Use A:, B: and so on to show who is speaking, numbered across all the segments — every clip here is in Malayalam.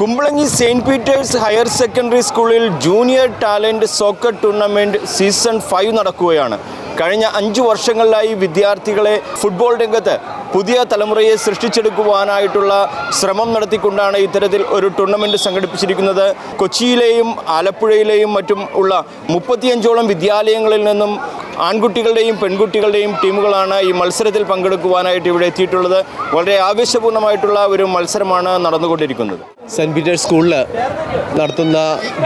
A: Kumbalangi Saint Peter's higher secondary സ്കൂളിൽ junior talent soccer tournament season five നടക്കുകയാണ്. കഴിഞ്ഞ അഞ്ച് വർഷങ്ങളിലായി വിദ്യാർത്ഥികളെ ഫുട്ബോൾ രംഗത്ത് പുതിയ തലമുറയെ സൃഷ്ടിച്ചെടുക്കുവാനായിട്ടുള്ള ശ്രമം നടത്തിക്കൊണ്ടാണ് ഇത്തരത്തിൽ ഒരു ടൂർണമെന്റ് സംഘടിപ്പിച്ചിരിക്കുന്നത്. കൊച്ചിയിലെയും ആലപ്പുഴയിലെയും മറ്റും ഉള്ള മുപ്പത്തിയഞ്ചോളം വിദ്യാലയങ്ങളിൽ നിന്നും ആൺകുട്ടികളുടെയും പെൺകുട്ടികളുടെയും ടീമുകളാണ് ഈ മത്സരത്തിൽ പങ്കെടുക്കുവാനായിട്ട് ഇവിടെ എത്തിയിട്ടുള്ളത്. വളരെ ആവേശപൂർണമായിട്ടുള്ള ഒരു മത്സരമാണ് നടന്നുകൊണ്ടിരിക്കുന്നത്.
B: സെന്റ് പീറ്റേഴ്സ് സ്കൂളിൽ നടത്തുന്ന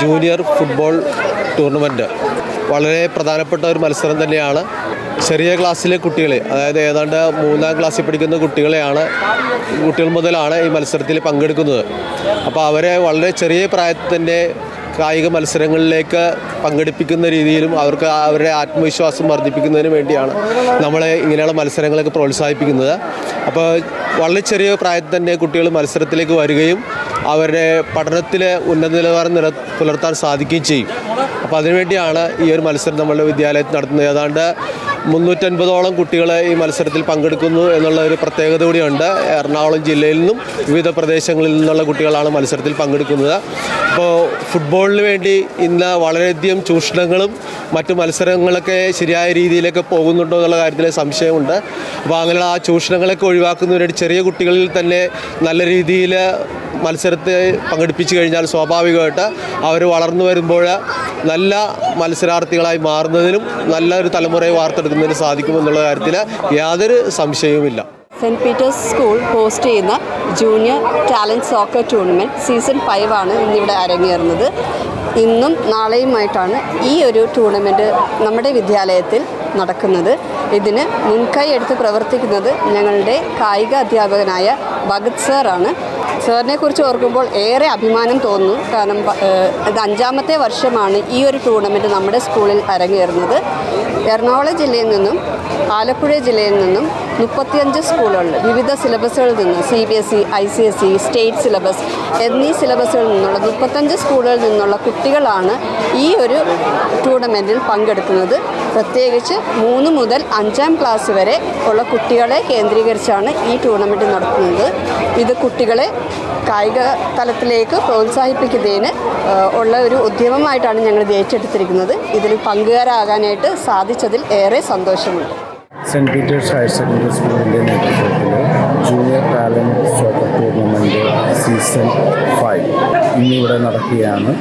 B: ജൂനിയർ ഫുട്ബോൾ ടൂർണമെന്റ്. വളരെ പ്രധാനപ്പെട്ട ഒരു മത്സരം തന്നെയാണ്. ചെറിയ ക്ലാസ്സിലെ കുട്ടികൾ അതായത് ഏതാണ്ട് മൂന്നാം ക്ലാസ്സിൽ പഠിക്കുന്ന കുട്ടികളെയാണ് കുട്ടികൾ മുതലാണ് ഈ മത്സരത്തിൽ പങ്കെടുക്കുന്നത്. അപ്പോൾ അവരെ വളരെ ചെറിയ പ്രായത്തിന്റെ കായിക മത്സരങ്ങളിലേക്ക് പങ്കെടുപ്പിക്കുന്ന രീതിയിലും അവർക്ക് അവരുടെ ആത്മവിശ്വാസം വർദ്ധിപ്പിക്കുന്നതിന് വേണ്ടിയാണ് നമ്മളെ ഇങ്ങനെയുള്ള മത്സരങ്ങളൊക്കെ പ്രോത്സാഹിപ്പിക്കുന്നത്. അപ്പോൾ വളരെ ചെറിയ പ്രായത്തിൽ തന്നെ കുട്ടികൾ മത്സരത്തിലേക്ക് വരികയും അവരുടെ പഠനത്തിൽ ഉന്നത നിലവാരം നില പുലർത്താൻ സാധിക്കുകയും ചെയ്യും. അപ്പോൾ അതിനുവേണ്ടിയാണ് ഈ ഒരു മത്സരം നമ്മളുടെ വിദ്യാലയത്തിൽ നടത്തുന്നത്. ഏതാണ്ട് മുന്നൂറ്റൻപതോളം കുട്ടികളെ ഈ മത്സരത്തിൽ പങ്കെടുക്കുന്നു എന്നുള്ള ഒരു പ്രത്യേകത കൂടിയുണ്ട്. എറണാകുളം ജില്ലയിൽ നിന്നും വിവിധ പ്രദേശങ്ങളിൽ നിന്നുള്ള കുട്ടികളാണ് മത്സരത്തിൽ പങ്കെടുക്കുന്നത്. അപ്പോൾ ഫുട്ബോളിന് വേണ്ടി ഇന്ന് വളരെയധികം ചൂഷണങ്ങളും മറ്റു മത്സരങ്ങളൊക്കെ ശരിയായ രീതിയിലൊക്കെ പോകുന്നുണ്ടോ എന്നുള്ള കാര്യത്തിൽ സംശയമുണ്ട്. അപ്പോൾ അങ്ങനെയുള്ള ആ ചൂഷണങ്ങളൊക്കെ ഒഴിവാക്കുന്നതിന് വേണ്ടി ചെറിയ കുട്ടികളിൽ തന്നെ നല്ല രീതിയിൽ മത്സരത്തെ പങ്കെടുപ്പിച്ചു കഴിഞ്ഞാൽ സ്വാഭാവികമായിട്ട് അവർ വളർന്നു വരുമ്പോൾ നല്ല മത്സരാർത്ഥികളായി മാറുന്നതിനും നല്ലൊരു തലമുറയെ വാർത്തെടുക്കുന്നതിനും സാധിക്കുമെന്നുള്ള കാര്യത്തിൽ യാതൊരു സംശയവുമില്ല.
C: സെന്റ് പീറ്റേഴ്സ് സ്കൂൾ ഹോസ്റ്റ് ചെയ്യുന്ന junior talent soccer tournament season five ആണ് ഇന്നിവിടെ അരങ്ങേറുന്നത്. ഇന്നും നാളെയുമായിട്ടാണ് ഈ ഒരു ടൂർണമെന്റ് നമ്മുടെ വിദ്യാലയത്തിൽ നടക്കുന്നത്. ഇതിന് മുൻകൈ എടുത്ത് പ്രവർത്തിക്കുന്നത് ഞങ്ങളുടെ കായിക അധ്യാപകനായ ഭഗത് സാറാണ് സാറിനെ കുറിച്ച് ഓർക്കുമ്പോൾ ഏറെ അഭിമാനം തോന്നുന്നു. കാരണം ഇത് അഞ്ചാമത്തെ വർഷമാണ് ഈ ഒരു ടൂർണമെന്റ് നമ്മുടെ സ്കൂളിൽ അരങ്ങേറുന്നത്. എറണാകുളം ജില്ലയിൽ നിന്നും ആലപ്പുഴ ജില്ലയിൽ നിന്നും മുപ്പത്തിയഞ്ച് സ്കൂളുകളിൽ വിവിധ സിലബസുകളിൽ നിന്ന് C B S E I C S E state syllabus എന്നീ സിലബസുകളിൽ നിന്നുള്ള മുപ്പത്തഞ്ച് സ്കൂളുകളിൽ നിന്നുള്ള കുട്ടികളാണ് ഈ ഒരു ടൂർണമെന്റിൽ പങ്കെടുക്കുന്നത്. പ്രത്യേകിച്ച് മൂന്ന് മുതൽ അഞ്ചാം ക്ലാസ് വരെ ഉള്ള കുട്ടികളെ കേന്ദ്രീകരിച്ചാണ് ഈ ടൂർണമെന്റ് നടത്തുന്നത്. ഇത് കുട്ടികളെ കായിക തലത്തിലേക്ക് പ്രോത്സാഹിപ്പിക്കുന്നതിന് ഉള്ള ഒരു ഉദ്യമമായിട്ടാണ് ഞങ്ങൾ ഇത് ഏറ്റെടുത്തിരിക്കുന്നത്. ഇതിൽ പങ്കുകാരാകാനായിട്ട് സാധിച്ചതിൽ ഏറെ സന്തോഷമുണ്ട്.
D: സെന്റ് പീറ്റേഴ്സ് ഹയർ സെക്കൻഡറി സ്കൂളിന്റെ നേതൃത്വത്തിൽ junior talent soccer tournament season five ഇന്നിവിടെ നടക്കുകയാണ്.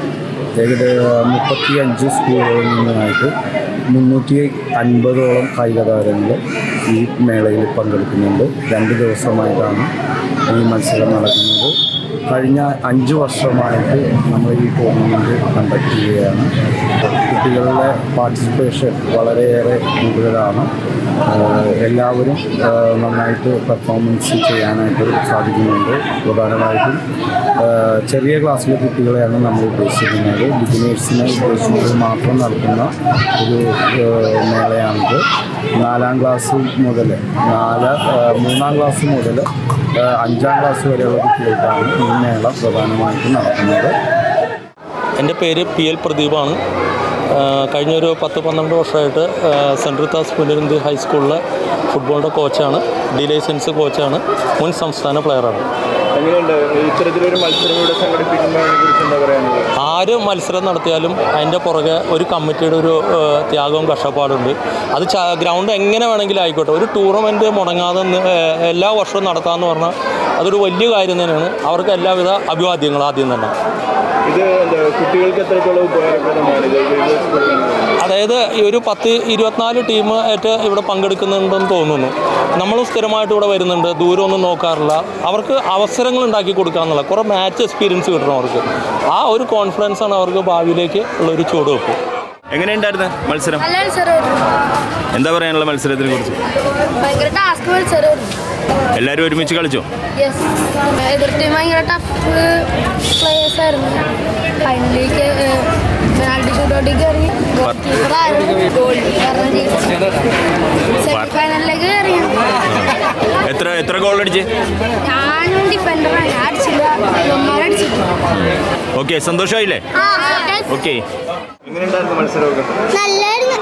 D: ഏകദേശം മുപ്പത്തി അഞ്ച് സ്കൂളുകളിൽ നിന്നായിട്ട് മുന്നൂറ്റി അൻപതോളം കായിക താരങ്ങൾ ഈ മേളയിൽ പങ്കെടുക്കുന്നുണ്ട്. രണ്ട് ദിവസമായിട്ടാണ് ഈ മത്സരം നടക്കുന്നത്. കഴിഞ്ഞ അഞ്ച് വർഷമായിട്ട് നമ്മൾ ഈ ടൂർണമെന്റ് കണ്ടക്ട് ചെയ്യുകയാണ്. കുട്ടികളുടെ പാർട്ടിസിപ്പേഷൻ വളരെയേറെ കൂടുതലാണ്. എല്ലാവരും നന്നായിട്ട് പെർഫോമൻസ് ചെയ്യാനായിട്ട് സാധിക്കുന്നുണ്ട്. പ്രധാനമായിട്ടും ചെറിയ ക്ലാസ്സിലെ കുട്ടികളെയാണ് നമ്മൾ ഉദ്ദേശിക്കുന്നത്. ബിഗിനേഴ്സിനെ ഉദ്ദേശിക്കുന്നത് മാത്രം നടത്തുന്ന ഒരു മേളയാണിത്. നാലാം ക്ലാസ് മുതൽ നാല് മൂന്നാം ക്ലാസ് മുതൽ അഞ്ചാം ക്ലാസ് വരെയുള്ള കുട്ടികൾക്കാണ് ഈ മേള പ്രധാനമായിട്ടും നടത്തുന്നത്
E: എന്റെ പേര് പി എൽ പ്രദീപാണ്. കഴിഞ്ഞൊരു കഴിഞ്ഞ ഒരു പത്ത് പന്ത്രണ്ട് വർഷമായിട്ട് സെന്റ് റിത്താസ് പുനരുന്തി ഹൈസ്കൂളിലെ ഫുട്ബോളിന്റെ കോച്ചാണ് ഡി ലൈസൻസ് കോച്ചാണ് മുൻ സംസ്ഥാന പ്ലെയറാണ്
A: എങ്ങനെയുണ്ട്? ഇത്തരത്തിലൊരു മത്സരം ഇവിടെ സംഘടിപ്പിക്കുന്നതിനെ കുറിച്ച് എന്താ പറയാനുള്ളത്?
E: ആര് മത്സരം നടത്തിയാലും അതിന്റെ പുറകെ ഒരു കമ്മിറ്റിയുടെ ഒരു ത്യാഗവും കഷ്ടപ്പാടുണ്ട്. അത് ഗ്രൗണ്ട് എങ്ങനെ വേണമെങ്കിലും ആയിക്കോട്ടെ. ഒരു ടൂർണമെന്റ് മുടങ്ങാതെ എല്ലാ വർഷവും നടത്താമെന്ന് പറഞ്ഞാൽ അതൊരു വലിയ കാര്യം തന്നെയാണ്. അവർക്ക് എല്ലാവിധ അഭിവാദ്യങ്ങൾ ആദ്യം തന്നെ.
A: ഇത് കുട്ടികൾക്ക് എത്രത്തോളം?
E: അതായത് ഈ ഒരു പത്ത് ഇരുപത്തിനാല് ടീം ആയിട്ട് ഇവിടെ പങ്കെടുക്കുന്നുണ്ടെന്ന് തോന്നുന്നു. നമ്മൾ സ്ഥിരമായിട്ട് ഇവിടെ വരുന്നുണ്ട്. ദൂരമൊന്നും നോക്കാറില്ല. അവർക്ക് അവസരങ്ങൾ ഉണ്ടാക്കി കൊടുക്കാന്നുള്ള കുറേ മാച്ച് എക്സ്പീരിയൻസ് കിട്ടണം അവർക്ക്. ആ ഒരു കോൺഫിഡൻസ് ആണ് അവർക്ക് ഭാവിയിലേക്ക് ഉള്ളൊരു ചുവടുവെപ്പ്.
A: എങ്ങനെയുണ്ടായിരുന്നു മത്സരം? എന്താ പറയാനുള്ള മത്സരത്തിനെ കുറിച്ച്?
F: ഭയങ്കര ടാസ്ക്
A: എല്ലാവരും ഒരുമിച്ച് കളിച്ചോ?
F: യെസ് എതിർ ടീം ഭയങ്കര ടഫ് പ്ലേയേഴ്സ് ആയിരുന്നു. ഫൈനലിലേക്ക് പെനാൾട്ടി ഷൂട്ടൗട്ടിൽ കയറി ഗോൾ കീപ്പറായിരുന്നു ഗോൾ സെമി ഫൈനലിലേക്ക് കയറി
A: എത്ര എത്ര ഗോൾ അടിച്ച്?
F: ഞാൻ ഡിഫൻഡറാണ് ഞാൻ അടിച്ചില്ല. അടിച്ചില്ല.
A: ഓക്കെ സന്തോഷമായില്ലേ? ഓക്കെ എങ്ങനെയുണ്ടായിരുന്നു മത്സരമൊക്കെ?
G: നല്ലായിരുന്നു.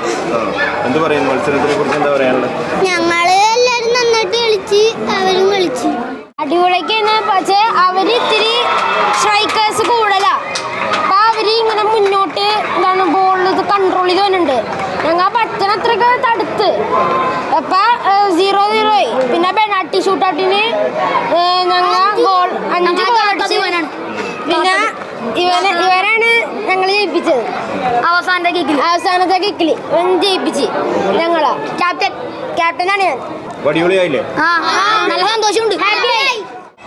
A: എന്ത് പറയുന്നു? മത്സരത്തിനെ കുറിച്ച് എന്താ പറയാനുള്ളത്?
G: അടിപൊളിയൊക്കെ പക്ഷേ അവർ ഇത്തിരി സ്ട്രൈക്കേഴ്സ്
F: കൂടുതലാ. അപ്പം അവർ ഇങ്ങനെ മുന്നോട്ട് എന്താണ് ബോളിൽ ഇത് കൺട്രോൾ ചെയ്ത് വരുന്നുണ്ട് ഞങ്ങൾ പറ്റണ അത്രയ്ക്ക് തടുത്ത്.
G: അപ്പം സീറോ സീറോ ആയി. പിന്നെ പെനാൾട്ടി ഷൂട്ടൗട്ടിന് ഞങ്ങൾ ഗോൾ അഞ്ച് ഗോൾ പിന്നെ ഇവരെ ഇവരെ ഞങ്ങൾ ജയിപ്പിച്ചത്. അവസാനത്തെ കിക്കിൽ അവസാനത്തെ കിക്കിൽ ജയിപ്പിച്ച്. ഞങ്ങളാ. ക്യാപ്റ്റൻ ക്യാപ്റ്റനാണ് ഞാൻ.
A: അടിപൊളിയായില്ലേ
G: നല്ല സന്തോഷമുണ്ട്.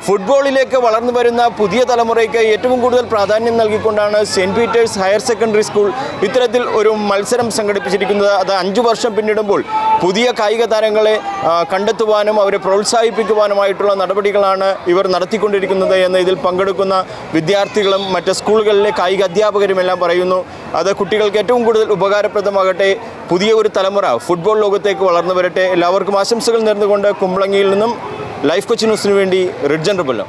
A: ഫുട്ബോളിലേക്ക് വളർന്നു വരുന്ന പുതിയ തലമുറയ്ക്ക് ഏറ്റവും കൂടുതൽ പ്രാധാന്യം നൽകിക്കൊണ്ടാണ് Saint Peter's higher secondary school ഇത്തരത്തിൽ ഒരു മത്സരം സംഘടിപ്പിച്ചിരിക്കുന്നത്. അത് അഞ്ചു വർഷം പിന്നിടുമ്പോൾ പുതിയ കായിക താരങ്ങളെ കണ്ടെത്തുവാനും അവരെ പ്രോത്സാഹിപ്പിക്കുവാനുമായിട്ടുള്ള നടപടികളാണ് ഇവർ നടത്തിക്കൊണ്ടിരിക്കുന്നത് എന്ന് ഇതിൽ പങ്കെടുക്കുന്ന വിദ്യാർത്ഥികളും മറ്റ് സ്കൂളുകളിലെ കായിക അധ്യാപകരും എല്ലാം പറയുന്നു. അത് കുട്ടികൾക്ക് ഏറ്റവും കൂടുതൽ ഉപകാരപ്രദമാകട്ടെ പുതിയ ഒരു തലമുറ ഫുട്ബോൾ ലോകത്തേക്ക് വളർന്നു വരട്ടെ. എല്ലാവർക്കും ആശംസകൾ നേർന്നുകൊണ്ട് കുമ്പളങ്ങിയിൽ നിന്നും లైఫ్కి వచ్చి న్యూస్ నువ్వేండి రెడ్ జనరబుల్లో